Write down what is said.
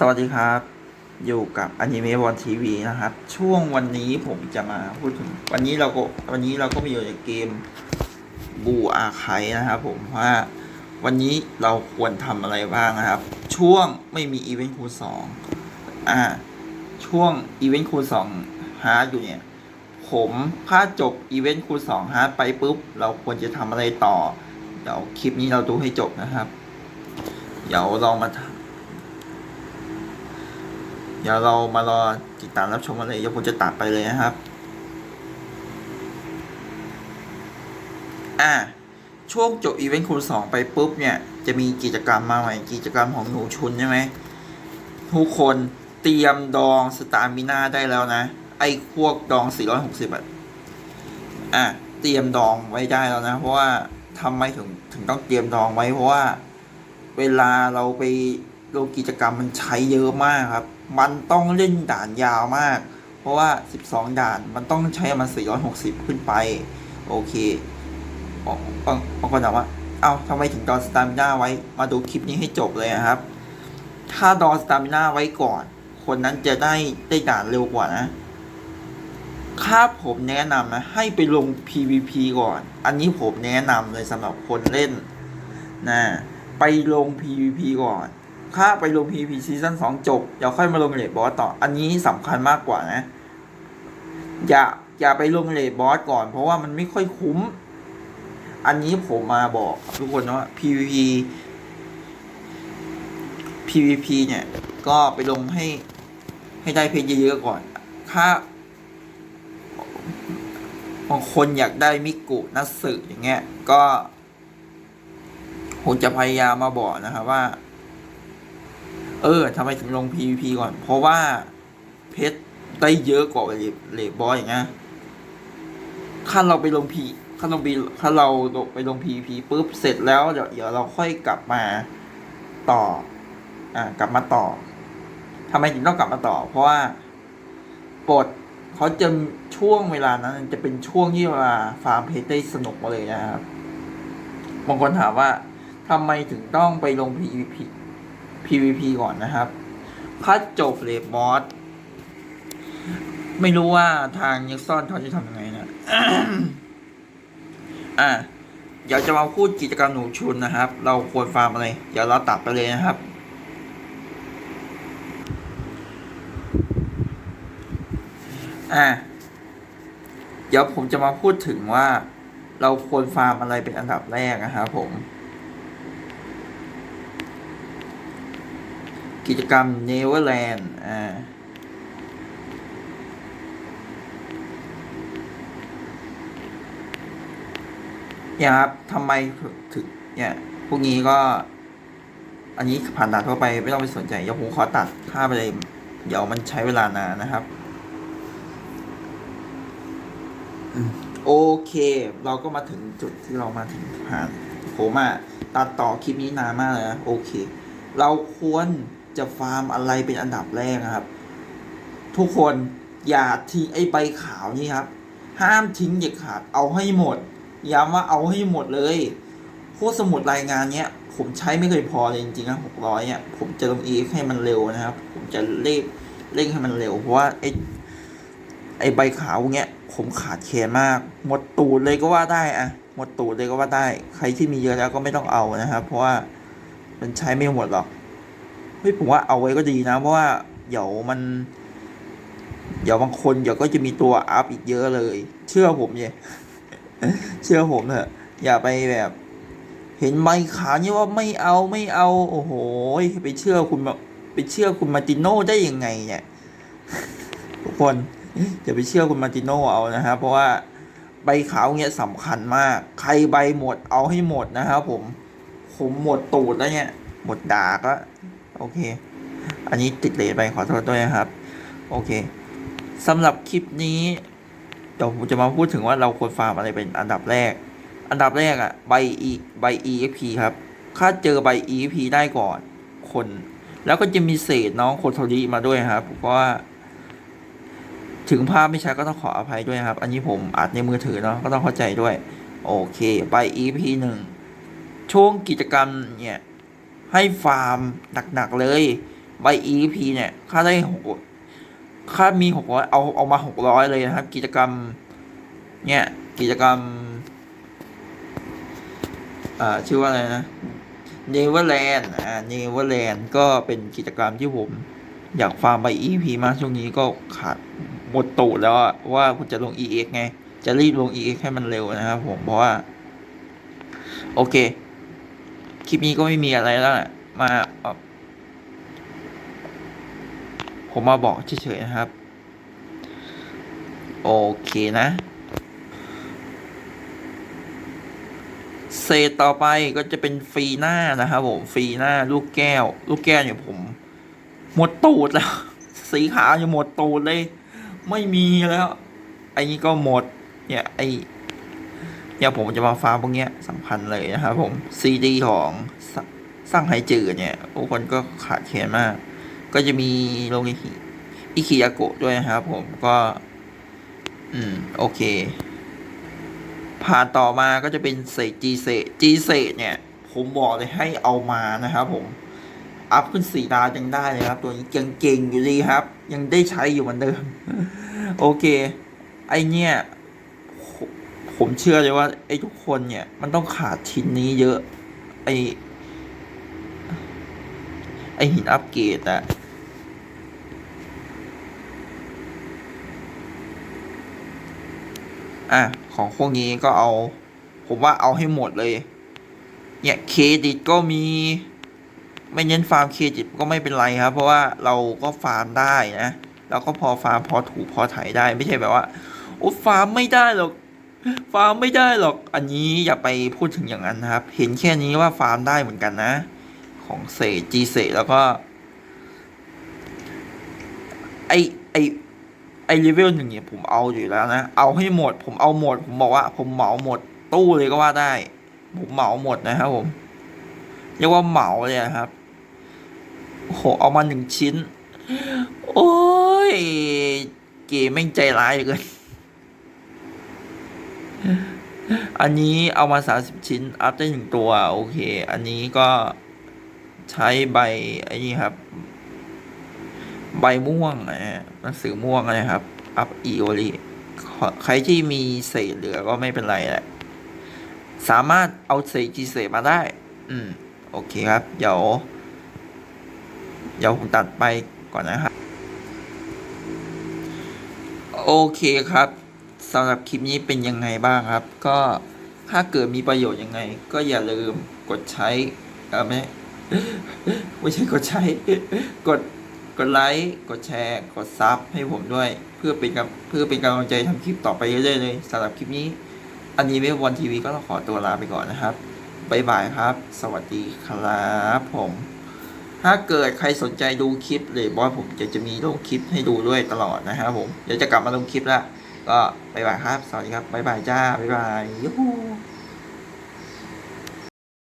สวัสดีครับ อยู่กับอนิเมะบอลทีวีนะครับ ช่วงวันนี้ผมจะมาพูดถึงวันนี้เราก็วันนี้เราก็มีอยู่ในเกมบูอาไคนะครับผมว่าวันนี้เราควรทำอะไรบ้างนะครับ ช่วงไม่มีอีเวนต์คูณสองอ่าช่วงอีเวนต์คูณสองฮาร์ดอยู่เนี่ย ผมถ้าจบอีเวนต์คูณสองฮาร์ดไปปุ๊บ เราควรจะทำอะไรต่อ เดี๋ยวคลิปนี้เราดูให้จบนะครับ เดี๋ยวเรามา เดี๋ยวเรามารอติดตามรับชมกันเลยเดี๋ยวผมจะตัดไปเลยนะครับ อ่าช่วงจบอีเวนต์คูณสองไปปุ๊บเนี่ย จะมีกิจกรรมมาใหม่กิจกรรมของหนูชุนใช่ไหมทุกคนเตรียมดองสตามิน่าได้แล้วนะ ไอ้พวกดอง 460บาทอะเตรียมดองไว้ได้แล้วนะ เพราะว่าทำไมถึงถึงต้องเตรียมดองไว้เพราะว่า เวลาเราไปลงกิจกรรมมันใช้เยอะมากครับ มันต้องเล่นด่านยาวมาก เพราะว่า 12 ด่านมันต้องใช้มัน460 ขึ้นไป โอเคบางบางบางคนถามว่า เอ้าทำไมถึงดอนสตามิน่าไว้ มาดูคลิปนี้ให้จบเลยนะครับ ถ้าดอนสตามิน่าไว้ก่อน คนนั้นจะได้ได้ด่านเร็วกว่านะถ้าผมแนะนำนะ ให้ไปลง PVP ก่อน อันนี้ผมแนะนำเลยสำหรับคนเล่นนะ ไปลง PVP ก่อน ถ้าไปลง PVP ซีซั่นสองจบเดี๋ยวค่อยมาลงเลดบอสต่อ อันนี้สำคัญมากกว่านะ อย่าอย่าไปลงเลดบอสก่อน เพราะว่ามันไม่ค่อยคุ้ม อันนี้ผมมาบอกทุกคนนะว่า PVP PVP เนี่ย ก็ไปลงให้ให้ได้เพชรเยอะๆก่อน ถ้าบางคนอยากได้มิกุนัสสึอย่างเงี้ย ก็ผมจะพยายามมาบอกนะครับว่า เออทำไมถึงลง PVP ก่อน เพราะว่าเพชรได้เยอะกว่าเลบอสอย่างเงี้ยถ้าเราไปลงพีถ้าเราไปถ้าเราไปลง PVP ปุ๊บเสร็จแล้วเดี๋ยวเดี๋ยวเราค่อยกลับมาต่อ อ่ากลับมาต่อทำไมถึงต้องกลับมาต่อ เพราะว่าปลดเขาจะช่วงเวลานั้น จะเป็นช่วงที่เวลาฟาร์มเพชรได้สนุกมาเลยนะครับบางคนถามว่าทำไมถึงต้องไปลง PVP PVP ก่อนนะครับถ้าจบเลบอส ไม่รู้ว่าทางยักซ่อนเขาจะทำยังไงนะ อะเดี๋ยวจะมาพูดกิจกรรมหนูชุนนะครับ เราควรฟาร์มอะไร เดี๋ยวเราตัดไปเลยนะครับ อะเดี๋ยวผมจะมาพูดถึงว่า เราควรฟาร์มอะไรเป็นอันดับแรกนะครับผม กิจกรรม Neverland อ่าเนี่ยครับทำไมถึงเนี่ยพวกนี้ก็ อันนี้ผ่านด่าทั่วไปไม่ต้องไปสนใจเดี๋ยวผมขอตัดภาพไปเลยเดี๋ยวมันใช้เวลานานนะครับโอเค เราก็มาถึงจุดที่เรามาถึงผ่านผมอะตัดต่อคลิปนี้นานมากเลยนะโอเค เราควร จะฟาร์มอะไรเป็นอันดับแรกนะครับ ทุกคนอย่าทิ้งไอ้ใบขาวนี่ครับ ห้ามทิ้งเด็ดขาดเอาให้หมด ย้ำว่าเอาให้หมดเลยพวกสมุดรายงานเนี้ยผมใช้ไม่เคยพอเลยจริงๆนะหกร้อยเนี่ยผมจะลงอีให้มันเร็วนะครับ ผมจะเร่งเร่งให้มันเร็วเพราะว่าไอ้ไอ้ใบขาวเนี้ยผมขาดแคลนมาก หมดตูดเลยก็ว่าได้อะหมดตูดเลยก็ว่าได้ ใครที่มีเยอะแล้วก็ไม่ต้องเอานะครับ เพราะว่ามันใช้ไม่หมดหรอก เฮ้ยผมว่าเอาไว้ก็ดีนะ เพราะว่าเดี๋ยวมันเดี๋ยวบางคนเดี๋ยวก็จะมีตัวอัพอีกเยอะเลย เชื่อผมเนี่ยเชื่อผมเถอะอย่าไปแบบ เห็นใบขาวนี่ยว่าไม่เอาไม่เอา โอ้โหไปเชื่อคุณไปเชื่อคุณมาติโน่ได้ยังไงเนี่ยทุกคนอย่าไปเชื่อคุณมาติโน่เอานะครับเพราะว่าใบขาวเนี่ยสำคัญมาก ใครใบหมดเอาให้หมดนะครับผมผมหมดตูดแล้วเนี่ย หมดดาก็ โอเค อันนี้ติดเลทไปขอโทษด้วยนะครับ โอเคสำหรับคลิปนี้เดี๋ยวผมจะมาพูดถึงว่าเราควรฟาร์มอะไรเป็นอันดับแรก อันดับแรกอะใบ e ใบ exp ครับถ้าเจอใบ exp ได้ก่อนคน แล้วก็จะมีเศษน้องโคโทริมาด้วยครับเพราะว่า ถึงภาพไม่ชัดก็ต้องขออภัยด้วยครับ อันนี้ผมอัดในมือถือเนาะก็ต้องเข้าใจด้วย โอเคใบ exp หนึ่งช่วงกิจกรรมเนี่ย ให้ฟาร์มหนักๆเลยใบ EP เนี่ยค่าได้หกค่ามีหกร้อยเอาเอามาหกร้อยเลยนะครับ กิจกรรม เนี่ย กิจกรรม อ่าชื่อว่าอะไรนะ Neverland อ่า Neverland ก็เป็นกิจกรรมที่ผม อยากฟาร์มใบ EP มาช่วงนี้ก็ขาดหมดตูดแล้วว่าคุณจะลง EX ไง จะรีบลง EX ให้มันเร็วนะครับผมเพราะว่า โอเค คลิปนี้ก็ไม่มีอะไรแล้วแหละมา ผมมาบอกเฉยๆนะครับ โอเคนะ เศษต่อไปก็จะเป็นฟรีหน้านะครับผมฟรีหน้าลูกแก้ว ลูกแก้วเนี่ยผม หมดตูดแล้ว สีขาวยังหมดตูดเลย ไม่มีแล้วไอ้นี้ก็หมด เนี่ยไอ เนี่ยผมจะมาฟาร์มพวกเนี้ยสำคัญเลยนะครับผมซีดีของสสร้างไฮจืดเนี่ยทุกคนก็ขาดแคลนมาก ก็จะมีโรงอิคิยาโกะด้วยนะครับผมก็ อืม โอเค ผ่านต่อมาก็จะเป็นเศษจีเศษจีเศษเนี่ย ผมบอกเลยให้เอามานะครับผม อัพขึ้นสี่ดาวยังได้เลยครับ ตัวนี้ยังเก่งอยู่ดีครับ ยังได้ใช้อยู่เหมือนเดิม โอเค ไอเนี่ย ผมเชื่อเลยว่าไอ้ทุกคนเนี่ย มันต้องขาดชิ้นนี้เยอะ ไอไอหินอัปเกรดอะอะ ของพวกนี้ก็เอา ผมว่าเอาให้หมดเลย เนี่ยเครดิตก็มี ไม่เน้นฟาร์มเครดิตก็ไม่เป็นไรครับ เพราะว่าเราก็ฟาร์มได้นะ เราก็พอฟาร์มพอถูพอไถได้ ไม่ใช่แบบว่า โอ้ฟาร์มไม่ได้หรอก ฟาร์มไม่ได้หรอก อันนี้อย่าไปพูดถึงอย่างนั้นนะครับ เห็นแค่นี้ว่าฟาร์มได้เหมือนกันนะ ของเศษจีเศษแล้วก็ ไอไอไอเลเวลหนึ่งเนี่ยผมเอาอยู่แล้วนะ เอาให้หมด ผมเอาหมด ผมบอกว่า ผมเหมาหมด ตู้เลยก็ว่าได้ ผมเหมาหมดนะครับผมเรียกว่าเหมาเลยนะครับโอ้โหเอามาหนึ่งชิ้น โอ้ย เกมแม่งใจร้ายเหลือเกิน อันนี้เอามาสามสิบชิ้น อัพได้หนึ่งตัว โอเค อันนี้ก็ใช้ใบไอ้นี่ครับ ใบม่วงนะฮะหนังสือม่วงนะครับ อัพอีโอลีใครที่มีเศษเหลือก็ไม่เป็นไรแหละ สามารถเอาเศษจีเศษมาได้ อืม โอเคครับ เดี๋ยว เดี๋ยวผมตัดไปก่อนนะครับ โอเคครับ สำหรับคลิปนี้เป็นยังไงบ้างครับ ก็ถ้าเกิดมีประโยชน์ยังไง ก็อย่าลืมกดใช้เออไม่ไม่ใช่กดใช้ กดกดไลค์กดแชร์ กดซับให้ผมด้วย เพื่อเป็นกำเพื่อเป็นกำลังใจทำคลิปต่อไปเรื่อยๆเลยสำหรับคลิปนี้ อันนี้เว็บวันทีวีก็ต้องขอตัวลาไปก่อนนะครับบายบายครับ สวัสดีครับผม ถ้าเกิดใครสนใจดูคลิปเลยบอยผมจะจะมีลงคลิปให้ดูด้วยตลอดนะครับผม เดี๋ยวจะกลับมาลงคลิปแล้ว ก็บ๊ายบายครับ สวัสดีครับบ๊ายบายจ้าบ๊ายบายยูฮู